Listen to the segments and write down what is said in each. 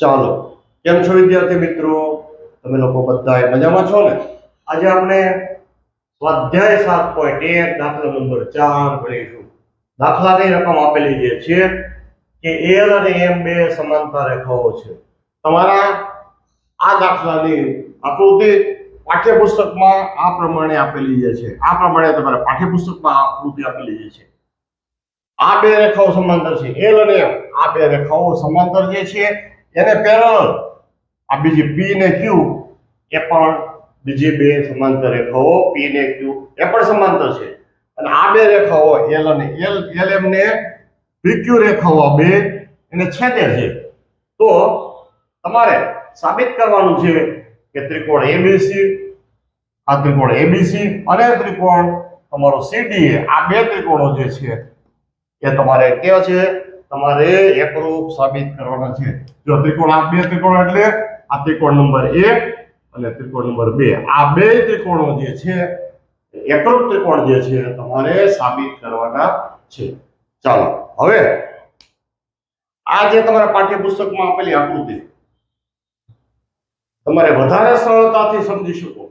ચાલો. કેમ છો વિદ્યાર્થી મિત્રો? તમે લોકો બધા મજામાં છો ને? આજે આપણે સ્વાધ્યાય સાત પોઈન્ટ એક, દાખલા નંબર ચાર ભણીશું. દાખલાની રકમ આપેલી જે છે? કે એલ અને એમ બે સમાનતા રેખાઓ છે. તમારા આ દાખલાની આકૃતિ પાઠ્યપુસ્તકમાં આ પ્રમાણે આપેલી જે છે. આ પ્રમાણે તમારા પાઠ્યપુસ્તકમાં આકૃતિ આપેલી જે છે. આ બે રેખાઓ સમાંતર છે. એલ અને એમ આ બે રેખાઓ સમાંતર જે છે એને પેરેલલ આ બીજી પી ને ક્યુ એ પણ બીજી બે સમાંતર રેખાઓ પી ને ક્યુ એ પણ સમાંતર છે. અને આ બે રેખાઓ એલ અને એલ એલ એમ ને પીક્યુ રેખાઓ બે, એને છેદે છે. તો તમારે સાબિત કરવાનું છે કે ત્રિકોણ એબીસી આ ત્રિકોણ એબીસી અને ત્રિકોણ તમારો સીડીએ આ બે ત્રિકોણો જે છે, એ તમારે કેવા છે? તમારે એકરૂપ સાબિત કરવાના છે. જો ત્રિકોણ આ બે ત્રિકોણ એટલે આ ત્રિકોણ નંબર એક અને ત્રિકોણ નંબર બે. આ બે ત્રિકોણો જે છે એકરૂપ ત્રિકોણ જે છે તમારે સાબિત કરવાના છે. ચાલો, હવે આ જે તમારા પાઠ્યપુસ્તકમાં આપેલી આકૃતિ, તમારે વધારે સરળતાથી સમજી શકો.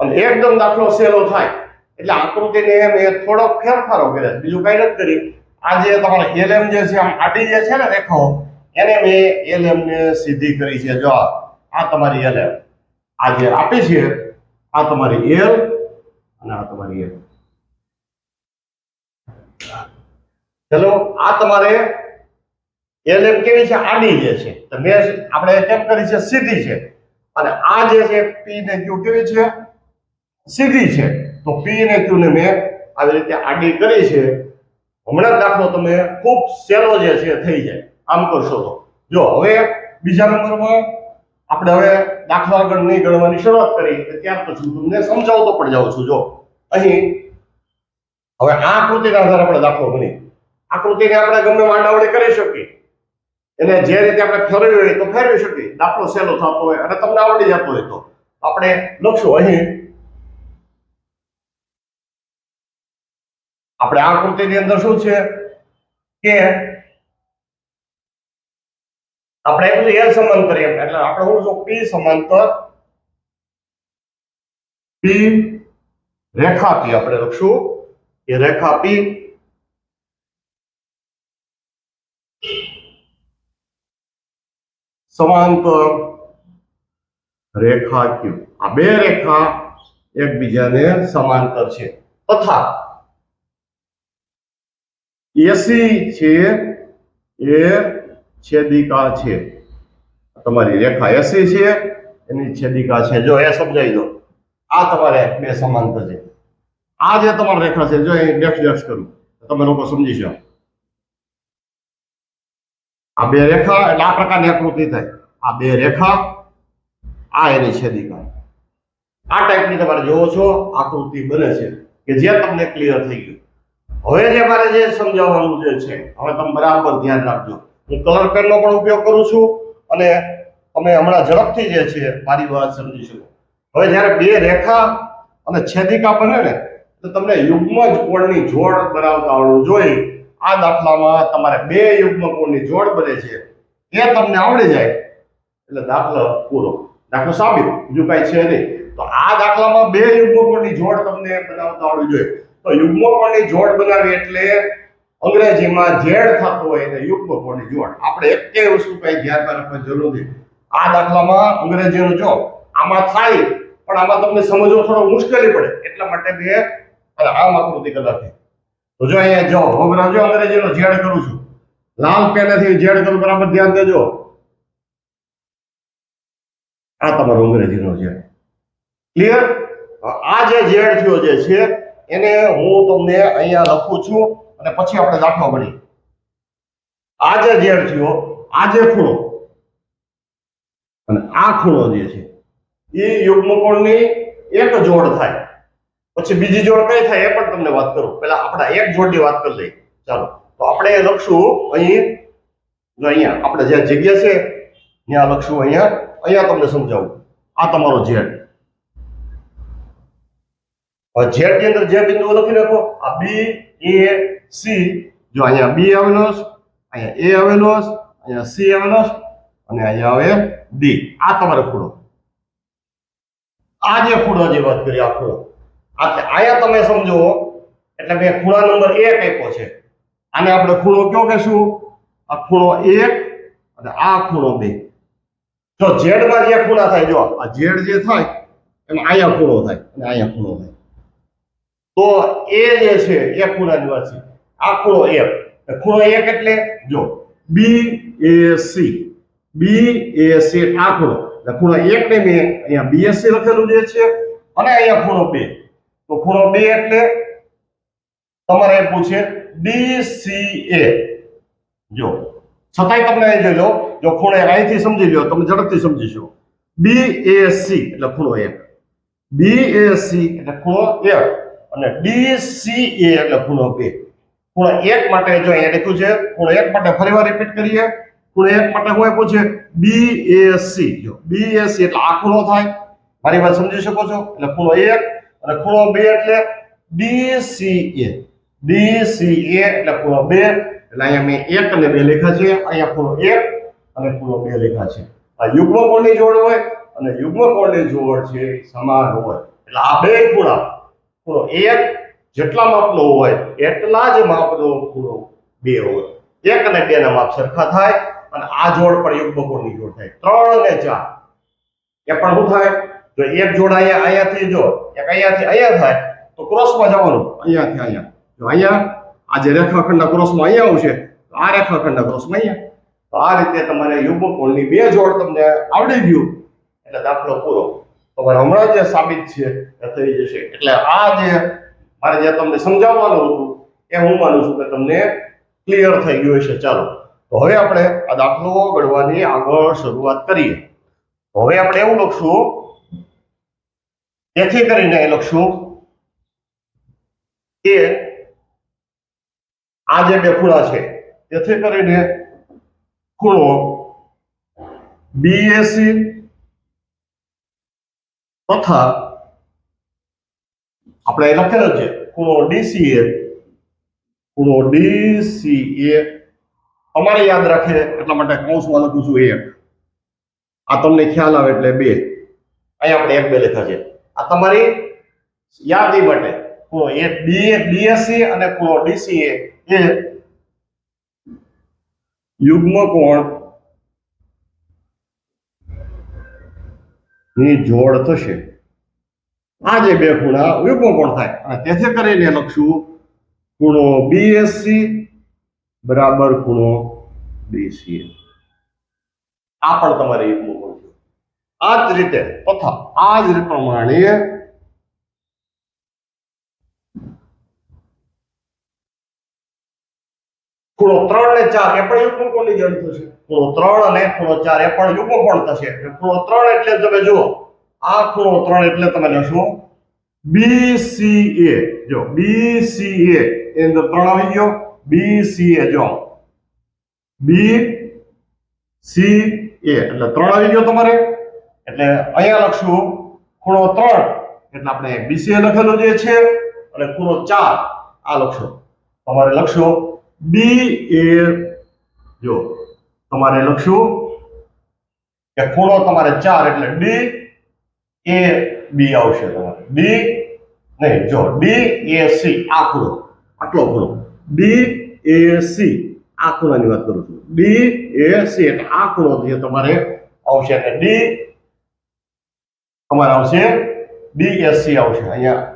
અને એકદમ દાખલો સહેલો થાય. એટલે આકૃતિને મેં થોડોક ફેરફારો કર્યા. બીજું કઈ નથી કરી આ જે તમારે એલએમ જે છે, આમ આડી જે છે ને દેખો એને મેં એલએમ ને સીધી કરી છે. જો, આ તમારી એલએમ આ જે આપી છે, આ તમારી એલ અને આ તમારી એલ ચલો, આ તમારે એલએમ કેવી છે? આડી જે છે. તો મેં આપણે કેમ કરી છે, સીધી છે. અને આ જે છે પી ને ક્યુ કેવી છે? સીધી છે. તો પી ને ક્યુ ને મેં આવી રીતે આડી કરી છે. હમણાં જ દાખલો તમે ખૂબ સહેલો જે છે થઈ જાય. આમ કરશો તો. જો, હવે બીજા નંબરમાં આપણે હવે દાખલા આગળ નહીં ગણવાની શરૂઆત કરી ત્યાર પછી હું તમને સમજાવતો પણ જાઉં છું. જો, અહીં હવે આ આકૃતિના આધારે આપણે દાખલો ગણી આકૃતિને આપણે ગમે માંડાવડી કરી શકીએ. એને જે રીતે આપણે ફેરવી હોય તો ફેરવી શકીએ. દાખલો સહેલો થતો હોય અને તમને આવડી જતો હોય તો આપણે લખશું અહીં આપણે આકૃતિની અંદર શું છે? કે આપણે એમ એલ સમાંતર એમ. એટલે આપણે શું લખશું પી સમાંતર પી રેખા પી આપણે લખશું. કે રેખા પી સમાંતર રેખા ક્યુ આ બે રેખા એકબીજાને સમાંતર છે. તથા એસી છે, એ છેદિકા છે. તમારી રેખા એસી છે, એની છેદિકા છે. જો એ સમજાવી દો. આ તમારે બે સમાંતર છે. આ જે તમારી રેખા છે, જો અહીં ડેક્સ ડેક્સ કરું. તમે લોકો સમજી શકો આ બે રેખા, એટલે આ પ્રકારની આકૃતિ થાય. આ બે રેખા, આ એની છેદિકા. આ ટાઈપની તમારે જોવો છો, આકૃતિ બને છે. કે જે તમને ક્લિયર થઈ ગયું. હવે જે મારે જે સમજાવવાનું જે છે, હવે તમે બરાબર ધ્યાન રાખજો. હું કલર પેનનો પણ ઉપયોગ કરું છું અને તમે હમણાં ઝડપથી જે છે, મારી વાત સમજી શકો. હવે જ્યારે બે રેખા અને છેદિકા બને ને, તો તમને યુગ્મ જ કોણની જોડ બનાવતા આવડવું જોઈએ. આ દાખલામાં તમારે બે યુગ્મ કોણની જોડ બને છે, એ તમને આવડી જાય. એટલે દાખલો પૂરો. દાખલો સાબિત બીજું કાંઈ છે નહીં. તો આ દાખલામાં બે યુગ્મ કોણની જોડ તમને બનાવતા આવડવી જોઈએ. તો યુગ્મ કોણની જોડ બનાવી એટલે અંગ્રેજીમાં ઝેડ થતો હોય એને યુગ્મ કોણની જોડ. આપણે એકેય વસ્તુ કઈ ધ્યાનમાં રાખવાની જરૂર આ દાખલામાં અંગ્રેજીનું જો, આમાં થાય, પણ આમાં તમને સમજવો થોડો મુશ્કેલી પડે. એટલા માટે બે અને આમ આકૃતિ નાખી તો જો અહીંયા જો, હું જો અંગ્રેજીનો ઝેડ કરું છું. લાલ પેનેથી ઝેડ કરું બરાબર ધ્યાન દેજો. આ તમારો અંગ્રેજીનો ઝેડ. ક્લિયર આ જે ઝેડ થયો જે છે એને હું તમને અહીંયા લખું છું અને પછી આપણે દાખલો ભણીએ આજે ઝેર થયો આજે ખૂણો. અને આ ખૂણો જે છે એ યુગ્મકોણની એક જોડ થાય. પછી બીજી જોડ કઈ થાય એ પણ તમને વાત કરું. પહેલા આપણા એક જોડની વાત કરી લઈએ. ચાલો, તો આપણે લખશું અહીં, જો અહીંયા, આપણે જ્યાં જગ્યા છે, ત્યાં લખશું અહીંયા. અહીંયા તમને સમજાવું. આ તમારો ઝેડ. ઝેડની અંદર જે બિંદુઓ લખી નાખો, આ બી એ સી જો અહીંયા બી આવેલો અહીંયા એ આવેલો અહીંયા સી આવેલો અને અહીંયા આવે ડી આ તમારો ખૂણો. આ જે ખૂણો જે વાત કરી, આ ખૂણો. આ અહીંયા તમે સમજો, એટલે મેં ખૂણા નંબર એક આપ્યો છે. આને આપણે ખૂણો કયો કહેશું? આ ખૂણો એક અને આ ખૂણો બે. તો ઝેડમાં જે ખૂણા થાય, જો આ ઝેડ જે થાય, એમાં અહીંયા ખૂણો થાય અને અહીંયા ખૂણો થાય. તો એ જે છે, એ ખૂણાની વાત છે. આ ખૂણો એક ખૂણો એક એટલે જો બી A C B A C આ ખૂણો. ખૂણો એક ને મેં અહીંયા બીએસસી લખેલું જે છે, અને અહીંયા ખૂણો બે. તો ખૂણો બે એટલે તમારે એ પૂછે ડીસીએ જો, છતાંય તમને અહીં જોઈ લો, જો ખૂણો અહીંથી સમજી લો તમે ઝડપથી સમજીશો બી એ સી એટલે ખૂણો એક. બી એ સી એટલે ખૂણો એક. અને ડીસીએ એટલે ખૂણો બે. ખૂણો એક માટે જો અહીંયા લખ્યું છે, ખૂણો એક માટે ફરીવાર રિપીટ કરીએ. ખૂણો એક માટે હું આપ્યું છે બી એ સી જો બી એ સી એટલે આ ખૂણો થાય. મારી વાત સમજી શકો છો? એટલે ખૂણો એક અને ખૂણો બે એટલે DCA C A D C A એટલે ખૂણો બે. એટલે અહીંયા મેં એક અને બે લેખા છે. અહીંયા ખૂણો એક અને ખૂણો બે લેખા છે. આ યુગ્મ કોણની જોડ હોય અને યુગ્મ કોણની જોડ છે સમાન હોય. એટલે આ બે ખૂણા. ખૂણો એક જેટલા માપનો હોય એટલા જ માપનો ખૂણો બે હોય. એક અને બે ના માપ સરખા થાય અને આ જોડ પણ યુગ્મ કોણની જોડ થાય. ત્રણ અને ચાર. એ પણ શું થાય? જો એક જોડ અહીંયા, અહીંયાથી જો, એક અહીંયાથી અહીંયા થાય, તો ક્રોસમાં જવાનું. અહીંયાથી અહીંયા. જો અહીંયા, આ જે રેખાખંડના ક્રોસમાં અહીંયા આવશે, તો આ રેખાખંડના ક્રોસમાં અહીંયા. તો આ રીતે તમારે યુગ્મ બે જોડ તમને આવડી ગયું. એટલે દાખલો પૂરો. તમારે હમણાં જે સાબિત છે, એ થઈ જશે. એટલે આ જે મારે જે તમને સમજાવવાનું હતું, એ હું માનું છું કે તમને ક્લિયર થઈ ગયું હશે. ચાલો, તો હવે આપણે આ દાખલો ગણવાની આગળ શરૂઆત કરીએ. હવે આપણે એવું લખશું. તેથી કરીને એ લખશું કે આ જે બે ખૂણા છે, તેથી કરીને ખૂણો બીએસી તથા આપણે અહીં લખેલો છે, ખૂણો ડીસીએ ખૂણો ડીસીએ. તમારે યાદ રાખે, એટલા માટે કૌંસમાં લખું છું એક. આ તમને ખ્યાલ આવે એટલે બે. અહીંયા આપણે એક બે લખ્યા છે. આ તમારી યાદી માટે ખૂણો એ બીએ ડીએસસી અને ખૂણો ડીસીએ. એ યુગ્મ કોણ ની જોડ થશે. આ જે બે ખૂણા યુગ્મ કોણ થાય. અને તેથી કરીને લખશું ખૂણો બીએસસી બરાબર ખૂણો બીસીએ આ પણ તમારે યુગ્મ કોણ આ જ રીતે તથા આ જ પ્રમાણે ખૂણો ત્રણ ને ચાર, એ પણ યુગ્મ કોણની જોડ થશે ખૂણો ત્રણ અને ખૂણો ચાર, એ પણ યુગ્મ કોણ થશે? ખૂણો ત્રણ એટલે તમે જુઓ, આ ખૂણો ત્રણ એટલે તમે લખશો BCA જો BCA એની અંદર ત્રણ આવી ગયો. BCA જો. B, C, A, એટલે ત્રણ આવી ગયો તમારે. એટલે અહીંયા લખશું, ખૂણો ત્રણ, એટલે આપણે BCA લખેલું જે છે, અને ખૂણો ચાર, આ લખશો. તમારે લખશો B એ જો તમારે લખશું કે ખૂણો તમારે ચાર એટલે ડી એ બી આવશે તમારે. ડી નહીં, જો ડી એ સી આ ખૂણો, આટલો ખૂણો. ડી એ સી આ ખૂણાની વાત કરું છું. ડી એ સી એટલે આ ખૂણો જે તમારે આવશે એટલે ડી તમારે આવશે ડી એ સી આવશે. અહીંયા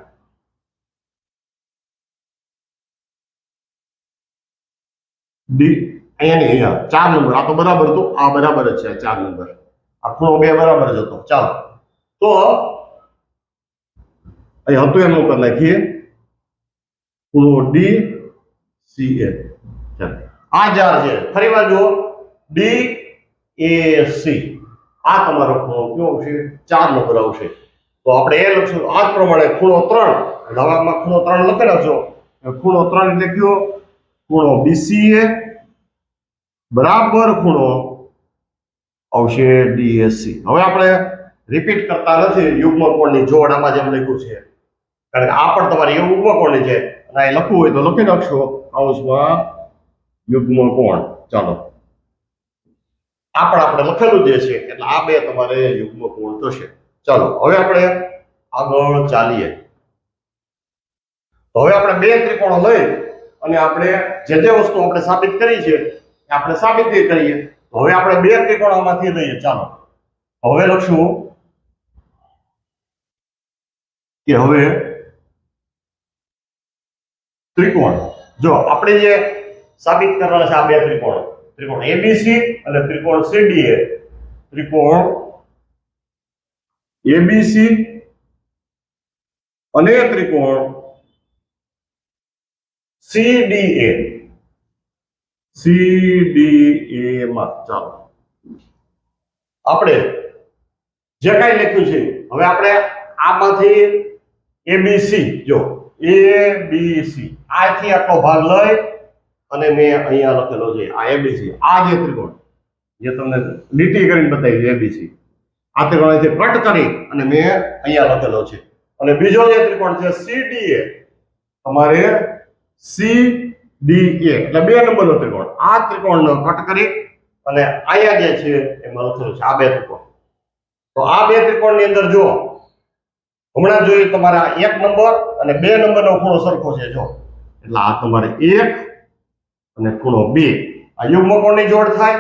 ડી અહીંયા ને અહીંયા ચાર નંબર આ તો બરાબર હતો. આ બરાબર જ છે ચાર નંબર આ ખૂણો બે બરાબર જ હતો. ચાલો. તો અહીં હતું એમનું કરી નાખીએ. ખૂણો ડી સી એ આ ચાર છે. ફરી વાર જુઓ. ડી એ સી આ તમારો ખૂણો કયો આવશે? ચાર નંબર આવશે. તો આપણે એ લખશું. આ પ્રમાણે ખૂણો ત્રણ. નવામાં ખૂણો ત્રણ લખેલા છો. ખૂણો ત્રણ એટલે કયો? ખૂણો બીસીએ બરાબર ખૂણો આવશે ડીએસસી હવે આપણે રિપીટ કરતા નથી યુગ્મ કોણની જોડ આમાં જેમ લખ્યું છે. કારણ કે આ પણ તમારી યુગ્મ કોણની છે. અને આ લખવું હોય તો લખી નાખશો. હાઉસમાં યુગ્મ કોણ ચાલો. આ પણ આપણે લખેલું જે છે, એટલે આ બે તમારે યુગ્મ કોણ થશે. ચાલો, હવે આપણે આગળ ચાલીએ. હવે આપણે બે ત્રિકોણો લઈ અને આપણે જે જે વસ્તુ આપણે સાબિત કરી છે આપણે સાબિત કરીએ. હવે આપણે બે ત્રિકોણોમાંથી લઈએ. ચાલો. હવે લખશું કે હવે ત્રિકોણ. જો, આપણે જે સાબિત કરવાના છે આ બે ત્રિકોણ. ત્રિકોણ એબીસી અને ત્રિકોણ સીડીએ ત્રિકોણ એબીસી અને ત્રિકોણ સીડીએ સીડીએ માં. ચાલો. આપણે જે કાંઈ લખ્યું છે, હવે આપણે આમાંથી એબીસી જો એબીસી આથી આટલો ભાગ લઈ અને મેં અહીંયા લખેલો છે આ એબીસી આ જે ત્રિકોણ, જે તમને લીટી કરીને બતાવી છે એબીસી આ ત્રિકોણ અહીંથી કટ કરી અને મેં અહીંયા લખેલો છે. અને બીજો જે ત્રિકોણ છે સીડીએ તમારે સી ડી એ એટલે બે નંબરનો ત્રિકોણ. આ ત્રિકોણનો કટ કરી અને અહીંયા જે છે એમાં લખેલું છે આ બે ત્રિકોણ. તો આ બે ત્રિકોણની અંદર જો હમણાં જોઈએ તમારા એક નંબર અને બે નંબરનો ખૂણો સરખો છે જો એટલે આ તમારે એક અને ખૂણો બે. આ યુગ્મ કોણની જોડ થાય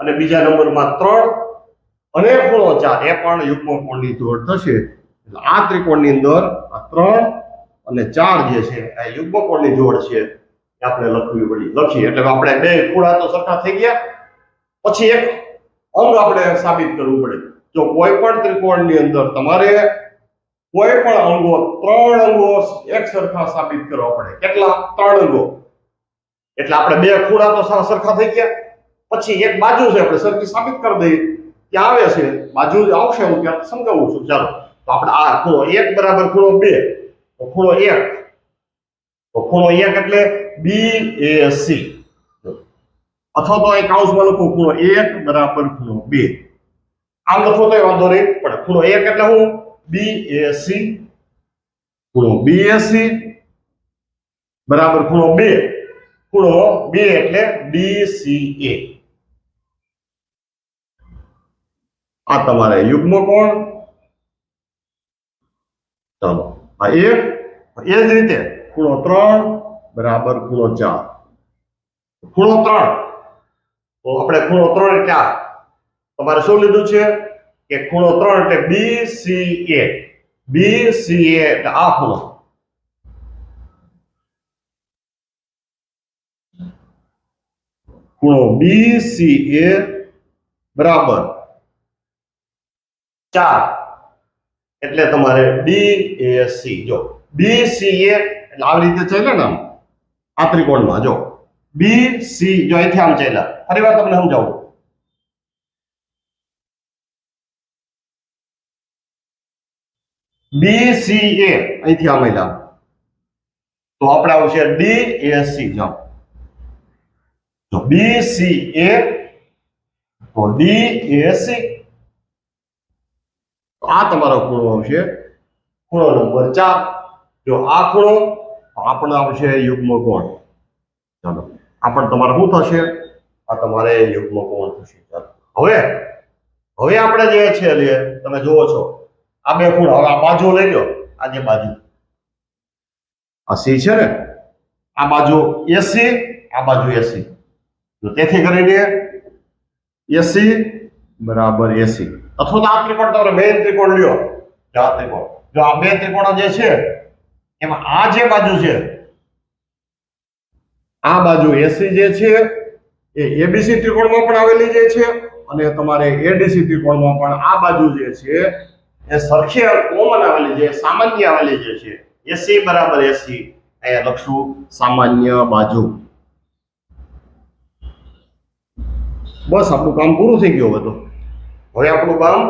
અને બીજા નંબરમાં ત્રણ અને ખૂણો ચાર. એ પણ યુગ્મ કોણની જોડ થશે. એટલે આ ત્રિકોણની અંદર આ ત્રણ અને ચાર જે છે, આ યુગ્મકોણની જોડ છે, એ આપણે લખવી પડી લખીએ. એટલે આપણે બે ખૂણા તો સરખા થઈ ગયા. પછી એક અંગ આપણે સાબિત કરવું પડે. જો કોઈ પણ ત્રિકોણની અંદર તમારે કોઈ પણ અંગો, ત્રણ અંગો એક સરખા સાબિત કરવા પડે. કેટલા? ત્રણ અંગો. એટલે આપણે બે ખૂણા તો સર- સરખા થઈ ગયા. પછી એક બાજુ છે, આપણે સરખી સાબિત કરી દઈએ. ત્યાં આવે છે. બાજુ આવશે હું ત્યાં સમજાવું છું. ચાલો. તો આપણે આ ખૂણો એક બરાબર ખૂણો બે. ખૂણો એક. ખૂણો એક એટલે બી એ સી અથવા તો અહીં કાઉસમાં લખો ખૂણો એક બરાબર ખૂણો બે. આમ લખો તો વાંધો નહીં, પણ ખૂણો એક એટલે હું બી એ સી ખૂણો બી એ સી બરાબર ખૂણો બે. ખૂણો બે એટલે ડી સી એ આ તમારે યુગ્મ કોણ? ચાલો. આ એક એ જ રીતે ખૂણો ત્રણ બરાબર ખૂણો ચાર. ખૂણો ત્રણ. તો આપણે ખૂણો ત્રણ એટલે આ તમારે શું લીધું છે? કે ખૂણો ત્રણ એટલે B C A B C A એટલે આ ખૂણો. ખૂણો બી સી એ બરાબર ચાર. એટલે તમારે ડી એ સી જો. બી સી એ એટલે આવી રીતે ચાલે ને આમ. આ ત્રિકોણમાં, જો. બી સી જો અહીંથી આમ ચાલ્યા. ફરી વાર તમને સમજાવું. બી સી એ અહીંથી આમ આવ્યા તો આપણે આવશે ડી એ સી જો. તો બી સી એ તો ડી એ સી આ તમારો ખૂણો આવશે ખૂણો નંબર ચાર. જો આ ખૂણો આપણને આવશે યુગ્મ કોણ. ચાલો આ પણ તમારે શું થશે? આ તમારે યુગ્મ કોણ થશે. ચાલો, હવે હવે આપણે જે છે લે તમે જુઓ છો, આ બે ખૂણ, હવે આ બાજુ લઈ લો, આ જે બાજુ. આ સી છે ને, આ બાજુ એસી, આ બાજુ એસી. તો તેથી કરીને એસી બરાબર એસી અથવા તો આ ત્રિકોણ તમારે મેઇન ત્રિકોણ લ્યો. આ ત્રિકોણ. જો આ બે ત્રિકોણ જે છે, એમાં આ જે બાજુ છે, આ બાજુ એસી જે છે, એ એબીસી ત્રિકોણમાં પણ આવેલી જે છે, અને તમારે એડીસી ત્રિકોણમાં પણ આ બાજુ જે છે, એ સરખી કોમન આવેલી છે સામાન્ય આવેલી જે છે. એસી બરાબર એસી અહીંયા લખશું સામાન્ય બાજુ. બસ, આપણું કામ પૂરું થઈ ગયું હવે હવે આપણું કામ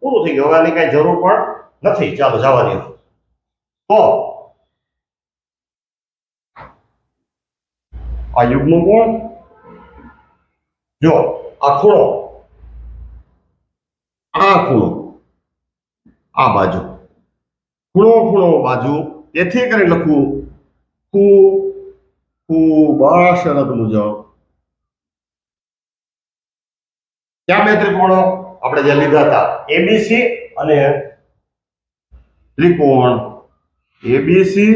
પૂરું થઈ ગયું. હવે આની કઈ જરૂર પણ નથી. ચાલો, જવાની તો આ યુગનું કોણ? જો, આ ખૂણો. આ ખૂણો. આ બાજુ. ખૂણો ખૂણો, બાજુ. તેથી કરી લખવું ખૂ ખૂ બા, શરદ મુજબ. ક્યાં બે ત્રિકોણો? આપણે જે લીધા હતા એબીસી અને ત્રિકોણ. એબીસી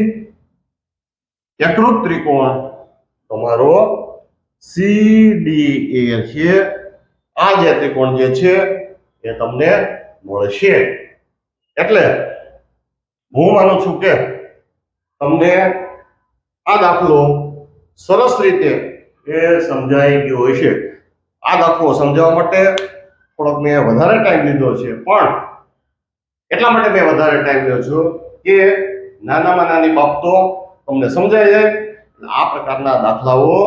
એકરૂપ ત્રિકોણ. તમારો સીડીએ છે. આ જે ત્રિકોણ જે છે, એ તમને મળશે. એટલે હું માનું છું કે તમને આ દાખલો સરસ રીતે એ સમજાઈ ગયો હશે. આ દાખલો સમજાવવા માટે થોડોક મેં વધારે ટાઈમ લીધો છે. પણ એટલા માટે મેં વધારે ટાઈમ લીધો છું કે નાનામાં નાની બાબતો તમને સમજાય જાય. આ પ્રકારના દાખલાઓ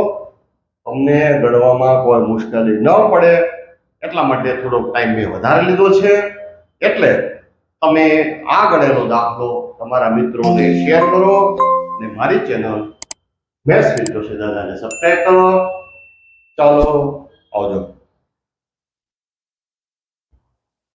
તમને ગણવામાં કોઈ મુશ્કેલી ન પડે. એટલા માટે થોડોક ટાઈમ મેં વધારે લીધો છે. એટલે તમે આ ગણેલો દાખલો તમારા મિત્રોને શેર કરો અને મારી ચેનલ મેસ મિત્રો છે દાદાને સબસ્ક્રાઈબ કરો. ચાલો આવજો.